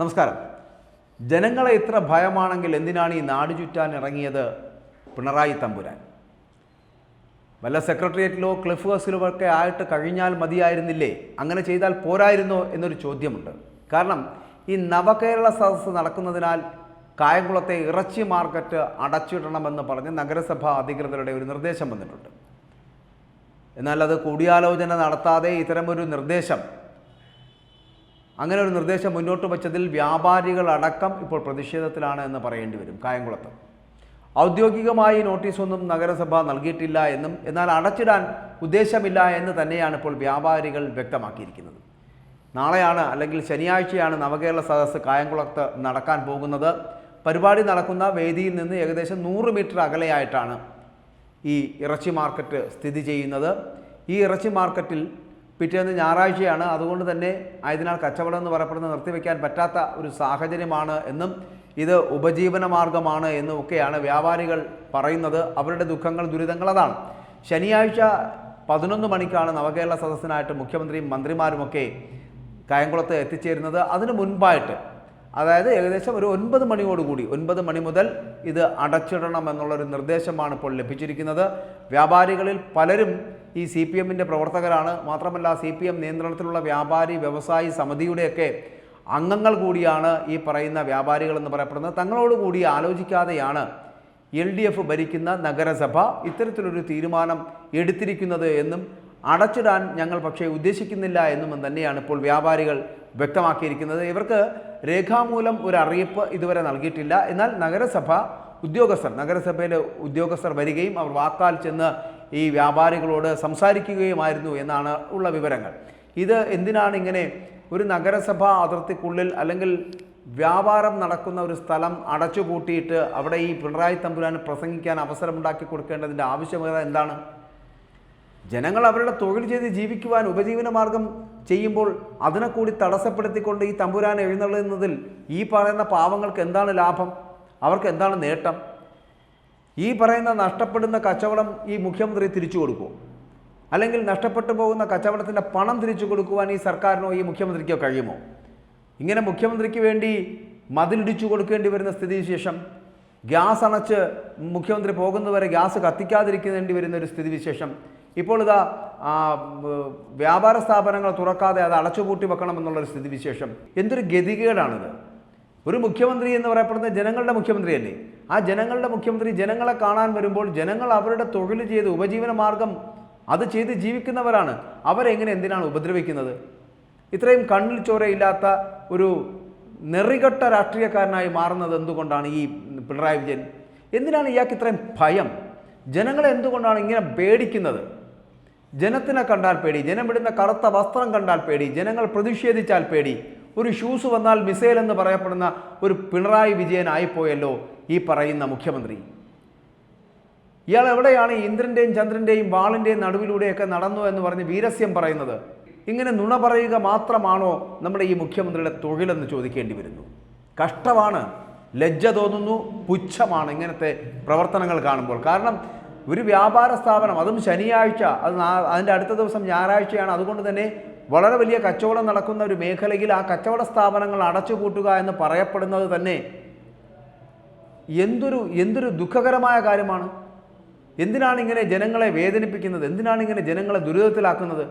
നമസ്കാരം. ജനങ്ങളെ ഇത്ര ഭയമാണെങ്കിൽ എന്തിനാണ് ഈ നാട് ചുറ്റാൻ ഇറങ്ങിയത്? പിണറായി തമ്പുരാൻ. വല്ല സെക്രട്ടേറിയറ്റിലോ ക്ലിഫ് ഹൗസിലോ ഒക്കെ ആയിട്ട് കഴിഞ്ഞാൽ മതിയായിരുന്നില്ലേ? അങ്ങനെ ചെയ്താൽ പോരായിരുന്നോ എന്നൊരു ചോദ്യമുണ്ട്. കാരണം ഈ നവകേരള സദസ്സ് നടക്കുന്നതിനാൽ കായംകുളത്തെ ഇറച്ചി മാർക്കറ്റ് അടച്ചിടണമെന്ന് പറഞ്ഞ് നഗരസഭാ അധികൃതരുടെ ഒരു നിർദ്ദേശം വന്നിട്ടുണ്ട്. എന്നാൽ അത് കൂടിയാലോചന നടത്താതെ ഇത്തരമൊരു നിർദ്ദേശം അങ്ങനെ ഒരു നിർദ്ദേശം മുന്നോട്ട് വച്ചതിൽ വ്യാപാരികളടക്കം ഇപ്പോൾ പ്രതിഷേധത്തിലാണ് എന്ന് പറയേണ്ടി വരും. കായംകുളത്ത്. ഔദ്യോഗികമായി നോട്ടീസൊന്നും നഗരസഭ നൽകിയിട്ടില്ല എന്നും എന്നാൽ അടച്ചിടാൻ ഉദ്ദേശമില്ല എന്ന് തന്നെയാണ് ഇപ്പോൾ വ്യാപാരികൾ വ്യക്തമാക്കിയിരിക്കുന്നത്. നാളെയാണ് അല്ലെങ്കിൽ ശനിയാഴ്ചയാണ് നവകേരള സദസ്സ് കായംകുളത്ത് നടക്കാൻ പോകുന്നത്. പരിപാടി നടക്കുന്ന വേദിയിൽ നിന്ന് ഏകദേശം നൂറ് മീറ്റർ അകലെയായിട്ടാണ് ഈ ഇറച്ചി മാർക്കറ്റ് സ്ഥിതി ചെയ്യുന്നത്. ഈ ഇറച്ചി മാർക്കറ്റിൽ പിറ്റേന്ന് ഞായറാഴ്ചയാണ്. അതുകൊണ്ട് തന്നെ ആയതിനാൽ കച്ചവടം എന്ന് പറയപ്പെടുന്നത് നിർത്തിവെക്കാൻ പറ്റാത്ത ഒരു സാഹചര്യമാണ് എന്നും ഇത് ഉപജീവന മാർഗമാണ് എന്നും ഒക്കെയാണ് വ്യാപാരികൾ പറയുന്നത്. അവരുടെ ദുഃഖങ്ങൾ ദുരിതങ്ങൾ അതാണ്. ശനിയാഴ്ച പതിനൊന്ന് മണിക്കാണ് നവകേരള സദസ്സിനായിട്ട് മുഖ്യമന്ത്രിയും മന്ത്രിമാരുമൊക്കെ കായംകുളത്ത് എത്തിച്ചേരുന്നത്. അതിനു മുൻപായിട്ട് അതായത് ഏകദേശം ഒരു ഒൻപത് മണിയോടുകൂടി ഒൻപത് മണി മുതൽ ഇത് അടച്ചിടണം എന്നുള്ളൊരു നിർദ്ദേശമാണ് ഇപ്പോൾ ലഭിച്ചിരിക്കുന്നത്. വ്യാപാരികളിൽ പലരും ഈ സി പി എമ്മിന്റെ പ്രവർത്തകരാണ്. മാത്രമല്ല സി പി എം നിയന്ത്രണത്തിലുള്ള വ്യാപാരി വ്യവസായി സമിതിയുടെയൊക്കെ അംഗങ്ങൾ കൂടിയാണ് ഈ പറയുന്ന വ്യാപാരികളെന്ന് പറയപ്പെടുന്നത്. തങ്ങളോട് കൂടി ആലോചിക്കാതെയാണ് എൽ ഡി എഫ് ഭരിക്കുന്ന നഗരസഭ ഇത്തരത്തിലൊരു തീരുമാനം എടുത്തിരിക്കുന്നത് എന്നും അടച്ചിടാൻ ഞങ്ങൾ പക്ഷേ ഉദ്ദേശിക്കുന്നില്ല എന്നും തന്നെയാണ് ഇപ്പോൾ വ്യാപാരികൾ വ്യക്തമാക്കിയിരിക്കുന്നത്. ഇവർക്ക് രേഖാമൂലം ഒരു അറിയിപ്പ് ഇതുവരെ നൽകിയിട്ടില്ല. എന്നാൽ നഗരസഭ ഉദ്യോഗസ്ഥർ നഗരസഭയിലെ ഉദ്യോഗസ്ഥർ വരികയും അവർ വാക്കാൽ ചെന്ന് ഈ വ്യാപാരികളോട് സംസാരിക്കുകയുമായിരുന്നു എന്നാണ് ഉള്ള വിവരങ്ങൾ. ഇത് എന്തിനാണ് ഇങ്ങനെ ഒരു നഗരസഭാ അതിർത്തിക്കുള്ളിൽ അല്ലെങ്കിൽ വ്യാപാരം നടക്കുന്ന ഒരു സ്ഥലം അടച്ചുപൂട്ടിയിട്ട് അവിടെ ഈ പിണറായി തമ്പുരാന് പ്രസംഗിക്കാൻ അവസരമുണ്ടാക്കി കൊടുക്കേണ്ടതിന്റെ ആവശ്യകത എന്താണ്? ജനങ്ങൾ അവരുടെ തൊഴിൽ ചെയ്ത് ജീവിക്കുവാൻ ഉപജീവന മാർഗം ചെയ്യുമ്പോൾ അതിനെ കൂടി തടസ്സപ്പെടുത്തിക്കൊണ്ട് ഈ തമ്പുരാൻ എഴുന്നള്ളുന്നതിൽ ഈ പറയുന്ന പാവങ്ങൾക്ക് എന്താണ് ലാഭം? അവർക്ക് എന്താണ് നേട്ടം? ഈ പറയുന്ന നഷ്ടപ്പെടുന്ന കച്ചവടം ഈ മുഖ്യമന്ത്രി തിരിച്ചു കൊടുക്കുമോ അല്ലെങ്കിൽ നഷ്ടപ്പെട്ടു പോകുന്ന കച്ചവടത്തിന്റെ പണം തിരിച്ചു കൊടുക്കുവാൻ ഈ സർക്കാരിനോ ഈ മുഖ്യമന്ത്രിക്കോ കഴിയുമോ? ഇങ്ങനെ മുഖ്യമന്ത്രിക്ക് വേണ്ടി മതിലിടിച്ചു കൊടുക്കേണ്ടി വരുന്ന സ്ഥിതിവിശേഷം ഗ്യാസ് അണച്ച് മുഖ്യമന്ത്രി പോകുന്നതുവരെ ഗ്യാസ് കത്തിക്കാതിരിക്കേണ്ടി വരുന്ന ഒരു സ്ഥിതിവിശേഷം ഇപ്പോൾ ഇതാ വ്യാപാര സ്ഥാപനങ്ങൾ തുറക്കാതെ അത് അടച്ചുപൂട്ടി വെക്കണം എന്നുള്ളൊരു സ്ഥിതിവിശേഷം. എന്തൊരു ഗതികേടാണിത്. ഒരു മുഖ്യമന്ത്രി എന്ന് പറയപ്പെടുന്ന ജനങ്ങളുടെ മുഖ്യമന്ത്രിയല്ലേ? ആ ജനങ്ങളുടെ മുഖ്യമന്ത്രി ജനങ്ങളെ കാണാൻ വരുമ്പോൾ ജനങ്ങൾ അവരുടെ തൊഴിൽ ചെയ്ത് ഉപജീവന മാർഗം അത് ചെയ്ത് ജീവിക്കുന്നവരാണ്. അവരെങ്ങനെ എന്തിനാണ് ഉപദ്രവിക്കുന്നത്? ഇത്രയും കണ്ണിൽ ചോരയില്ലാത്ത ഒരു നെറികെട്ട രാഷ്ട്രീയക്കാരനായി മാറുന്നത് എന്തുകൊണ്ടാണ് ഈ പിണറായി വിജയൻ? എന്തിനാണ് ഇയാൾക്ക് ഇത്രയും ഭയം? ജനങ്ങളെ എന്തുകൊണ്ടാണ് ഇങ്ങനെ പേടിക്കുന്നത്? ജനത്തിനെ കണ്ടാൽ പേടി ജനമിടുന്ന കറുത്ത വസ്ത്രം കണ്ടാൽ പേടി ജനങ്ങൾ പ്രതിഷേധിച്ചാൽ പേടി. ഒരു ഷൂസ് വന്നാൽ മിസൈൽ എന്ന് പറയപ്പെടുന്ന ഒരു പിണറായി വിജയനായിപ്പോയല്ലോ ഈ പറയുന്ന മുഖ്യമന്ത്രി. ഇയാൾ എവിടെയാണ് ഇന്ദ്രന്റെയും ചന്ദ്രന്റെയും വാളിന്റെയും നടുവിലൂടെയൊക്കെ നടന്നു എന്ന് പറഞ്ഞ് വീരസ്യം പറയുന്നത്? ഇങ്ങനെ നുണ പറയുക മാത്രമാണോ നമ്മുടെ ഈ മുഖ്യമന്ത്രിയുടെ തൊഴിലെന്ന് ചോദിക്കേണ്ടി വരുന്നു? കഷ്ടമാണ് ലജ്ജ തോന്നുന്നു പുച്ഛമാണ് ഇങ്ങനത്തെ പ്രവർത്തനങ്ങൾ കാണുമ്പോൾ. കാരണം ഒരു വ്യാപാര സ്ഥാപനം അതും ശനിയാഴ്ച അത് അതിന്റെ അടുത്ത ദിവസം ഞായറാഴ്ചയാണ്. അതുകൊണ്ട് തന്നെ വളരെ വലിയ കച്ചവടം നടക്കുന്ന ഒരു മേഖലയിൽ ആ കച്ചവട സ്ഥാപനങ്ങൾ അടച്ചുപൂട്ടുക എന്ന് പറയപ്പെടുന്നത് തന്നെ എന്തൊരു എന്തൊരു ദുഃഖകരമായ കാര്യമാണ്. എന്തിനാണ് ഇങ്ങനെ ജനങ്ങളെ വേദനിപ്പിക്കുന്നത്? എന്തിനാണ് ഇങ്ങനെ ജനങ്ങളെ ദുരിതത്തിലാക്കുന്നത്?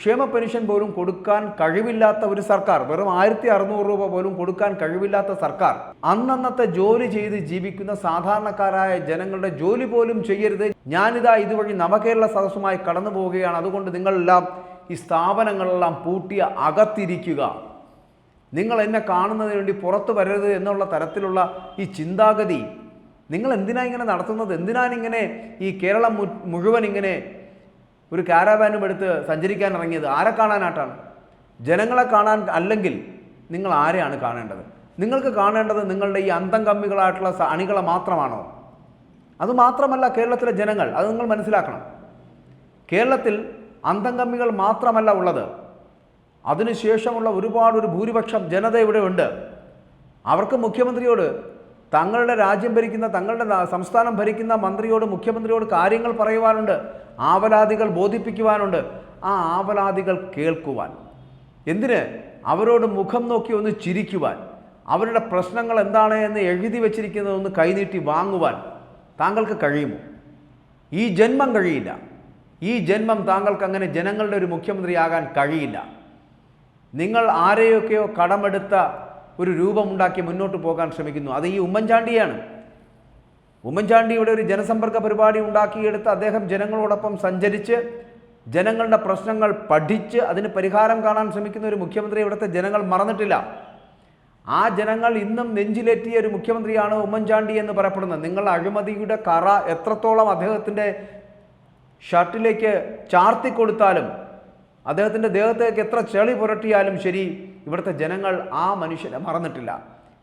ക്ഷേമ പെൻഷൻ പോലും കൊടുക്കാൻ കഴിവില്ലാത്ത ഒരു സർക്കാർ വെറും ആയിരത്തി അറുന്നൂറ് രൂപ പോലും കൊടുക്കാൻ കഴിവില്ലാത്ത സർക്കാർ അന്നന്നത്തെ ജോലി ചെയ്ത് ജീവിക്കുന്ന സാധാരണക്കാരായ ജനങ്ങളുടെ ജോലി പോലും ചെയ്യരുത്. ഞാനിതാ ഇതുവഴി നവകേരള സദസ്സുമായി കടന്നു പോവുകയാണ്. അതുകൊണ്ട് നിങ്ങളെല്ലാം ഈ സ്ഥാപനങ്ങളെല്ലാം പൂട്ടിയ അകത്തിരിക്കുക. നിങ്ങൾ എന്നെ കാണുന്നതിന് വേണ്ടി പുറത്തു വരരുത് എന്നുള്ള തരത്തിലുള്ള ഈ ചിന്താഗതി. നിങ്ങൾ എന്തിനാ ഇങ്ങനെ നടത്തുന്നത്? എന്തിനാണ് ഇങ്ങനെ ഈ കേരളം മുഴുവൻ ഇങ്ങനെ ഒരു കാരാവാനും എടുത്ത് സഞ്ചരിക്കാൻ ഇറങ്ങിയത് ആരെ കാണാനായിട്ടാണ് ജനങ്ങളെ കാണാൻ അല്ലെങ്കിൽ നിങ്ങൾ ആരെയാണ് കാണേണ്ടത്? നിങ്ങൾക്ക് കാണേണ്ടത് നിങ്ങളുടെ ഈ അന്തം കമ്മികളായിട്ടുള്ള അണികളെ മാത്രമാണോ? അതുമാത്രമല്ല കേരളത്തിലെ ജനങ്ങൾ അത് നിങ്ങൾ മനസ്സിലാക്കണം. കേരളത്തിൽ അന്തം കമ്മികൾ മാത്രമല്ല ഉള്ളത്. അതിനുശേഷമുള്ള ഒരുപാട് ഒരു ഭൂരിപക്ഷം ജനത ഇവിടെ ഉണ്ട് അവർക്ക് മുഖ്യമന്ത്രിയോട് തങ്ങളുടെ രാജ്യം ഭരിക്കുന്ന തങ്ങളുടെ സംസ്ഥാനം ഭരിക്കുന്ന മന്ത്രിയോട് മുഖ്യമന്ത്രിയോട് കാര്യങ്ങൾ പറയുവാനുണ്ട്. ആവലാതികൾ ബോധിപ്പിക്കുവാനുണ്ട്. ആ ആവലാതികൾ കേൾക്കുവാൻ. എന്തിന്? അവരോട് മുഖം നോക്കി ഒന്ന് ചിരിക്കുവാൻ. അവരുടെ പ്രശ്നങ്ങൾ എന്താണ് എന്ന് എഴുതി വച്ചിരിക്കുന്നതൊന്ന് കൈനീട്ടി വാങ്ങുവാൻ താങ്കൾക്ക് കഴിയുമോ? ഈ ജന്മം കഴിയില്ല. ഈ ജന്മം താങ്കൾക്ക് അങ്ങനെ ജനങ്ങളുടെ ഒരു മുഖ്യമന്ത്രിയാകാൻ കഴിയില്ല. നിങ്ങൾ ആരെയൊക്കെയോ കടമെടുത്ത ഒരു രൂപമുണ്ടാക്കി മുന്നോട്ട് പോകാൻ ശ്രമിക്കുന്നു. അത് ഈ ഉമ്മൻചാണ്ടിയാണ്. ഉമ്മൻചാണ്ടിയുടെ ഒരു ജനസമ്പർക്ക പരിപാടി ഉണ്ടാക്കിയെടുത്ത് അദ്ദേഹം ജനങ്ങളോടൊപ്പം സഞ്ചരിച്ച് ജനങ്ങളുടെ പ്രശ്നങ്ങൾ പഠിച്ച് അതിന് പരിഹാരം കാണാൻ ശ്രമിക്കുന്ന ഒരു മുഖ്യമന്ത്രി ഇവിടുത്തെ ജനങ്ങൾ മറന്നിട്ടില്ല. ആ ജനങ്ങൾ ഇന്നും നെഞ്ചിലേറ്റിയ ഒരു മുഖ്യമന്ത്രിയാണ് ഉമ്മൻചാണ്ടി എന്ന് പറയപ്പെടുന്നത്. നിങ്ങൾ അഴിമതിയുടെ കറ എത്രത്തോളം അദ്ദേഹത്തിന്റെ ഷർട്ടിലേക്ക് ചാർത്തി കൊടുത്താലും അദ്ദേഹത്തിന്റെ ദേഹത്തേക്ക് എത്ര ചെളി പുരട്ടിയാലും ശരി ഇവിടുത്തെ ജനങ്ങൾ ആ മനുഷ്യനെ മറന്നിട്ടില്ല.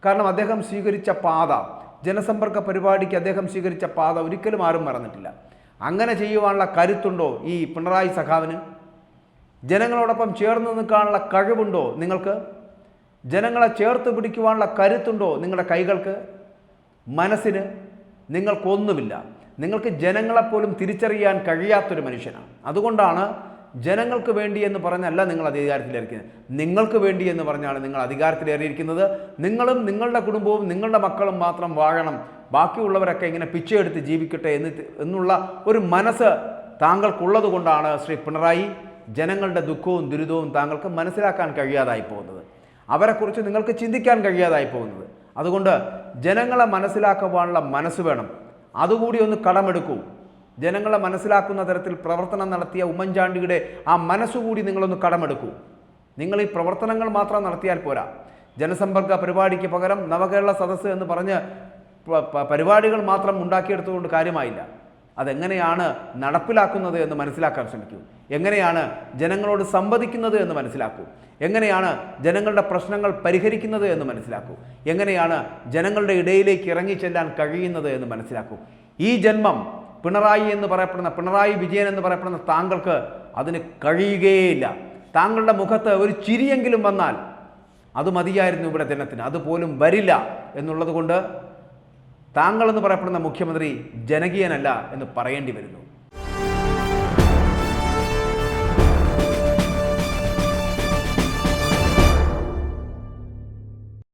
കാരണം അദ്ദേഹം സ്വീകരിച്ച പാത ജനസമ്പർക്ക പരിപാടിക്ക് അദ്ദേഹം സ്വീകരിച്ച പാത ഒരിക്കലും ആരും മറന്നിട്ടില്ല. അങ്ങനെ ചെയ്യുവാനുള്ള കരുത്തുണ്ടോ ഈ പിണറായി സഖാവിന്? ജനങ്ങളോടൊപ്പം ചേർന്ന് നിൽക്കാനുള്ള കഴിവുണ്ടോ നിങ്ങൾക്ക്? ജനങ്ങളെ ചേർത്ത് പിടിക്കുവാനുള്ള കരുത്തുണ്ടോ നിങ്ങളുടെ കൈകൾക്ക്? മനസ്സിന് നിങ്ങൾക്കൊന്നുമില്ല. നിങ്ങൾക്ക് ജനങ്ങളെപ്പോലും തിരിച്ചറിയാൻ കഴിയാത്തൊരു മനുഷ്യനാണ്. അതുകൊണ്ടാണ് ജനങ്ങൾക്ക് വേണ്ടി എന്ന് പറഞ്ഞല്ല നിങ്ങൾ അധികാരത്തിലേറിയിരിക്കുന്നത്. നിങ്ങൾക്ക് വേണ്ടി എന്ന് പറഞ്ഞാണ് നിങ്ങൾ അധികാരത്തിലേറിയിരിക്കുന്നത്. നിങ്ങളും നിങ്ങളുടെ കുടുംബവും നിങ്ങളുടെ മക്കളും മാത്രം വാഴണം. ബാക്കിയുള്ളവരൊക്കെ ഇങ്ങനെ പിച്ചയെടുത്ത് ജീവിക്കട്ടെ എന്ന് എന്നുള്ള ഒരു മനസ്സ് താങ്കൾക്കുള്ളത് കൊണ്ടാണ് ശ്രീ പിണറായി ജനങ്ങളുടെ ദുഃഖവും ദുരിതവും താങ്കൾക്ക് മനസ്സിലാക്കാൻ കഴിയാതായി പോകുന്നത്. അവരെക്കുറിച്ച് നിങ്ങൾക്ക് ചിന്തിക്കാൻ കഴിയാതായി പോകുന്നത്. അതുകൊണ്ട് ജനങ്ങളെ മനസ്സിലാക്കുവാനുള്ള മനസ്സ് വേണം. അതുകൂടി ഒന്ന് കടമെടുക്കൂ. ജനങ്ങളെ മനസ്സിലാക്കുന്ന തരത്തിൽ പ്രവർത്തനം നടത്തിയ ഉമ്മൻചാണ്ടിയുടെ ആ മനസ്സുകൂടി നിങ്ങളൊന്ന് കടമെടുക്കൂ. നിങ്ങൾ ഈ പ്രവർത്തനങ്ങൾ മാത്രം നടത്തിയാൽ പോരാ. ജനസമ്പർക്ക പരിപാടിക്ക് പകരം നവകേരള സദസ്സ് എന്ന് പറഞ്ഞ് പരിപാടികൾ മാത്രം ഉണ്ടാക്കിയെടുത്തുകൊണ്ട് കാര്യമായില്ല. അതെങ്ങനെയാണ് നടപ്പിലാക്കുന്നത് എന്ന് മനസ്സിലാക്കാൻ ശ്രമിക്കൂ. എങ്ങനെയാണ് ജനങ്ങളോട് സംവദിക്കുന്നത് എന്ന് മനസ്സിലാക്കൂ. എങ്ങനെയാണ് ജനങ്ങളുടെ പ്രശ്നങ്ങൾ പരിഹരിക്കുന്നത് എന്ന് മനസ്സിലാക്കൂ. എങ്ങനെയാണ് ജനങ്ങളുടെ ഇടയിലേക്ക് ഇറങ്ങിച്ചെല്ലാൻ കഴിയുന്നത് എന്ന് മനസ്സിലാക്കൂ. ഈ ജന്മം പിണറായി എന്ന് പറയപ്പെടുന്ന പിണറായി വിജയൻ എന്ന് പറയപ്പെടുന്ന താങ്കൾക്ക് അതിന് കഴിയുകയില്ല താങ്കളുടെ മുഖത്ത് ഒരു ചിരിയെങ്കിലും വന്നാൽ അത് മതിയായിരുന്നു ഇവിടെ ജനത്തിന്. അതുപോലും വരില്ല എന്നുള്ളത് കൊണ്ട് താങ്കളെന്ന് പറയപ്പെടുന്ന മുഖ്യമന്ത്രി ജനകീയനല്ല എന്ന് പറയേണ്ടി വരുന്നു.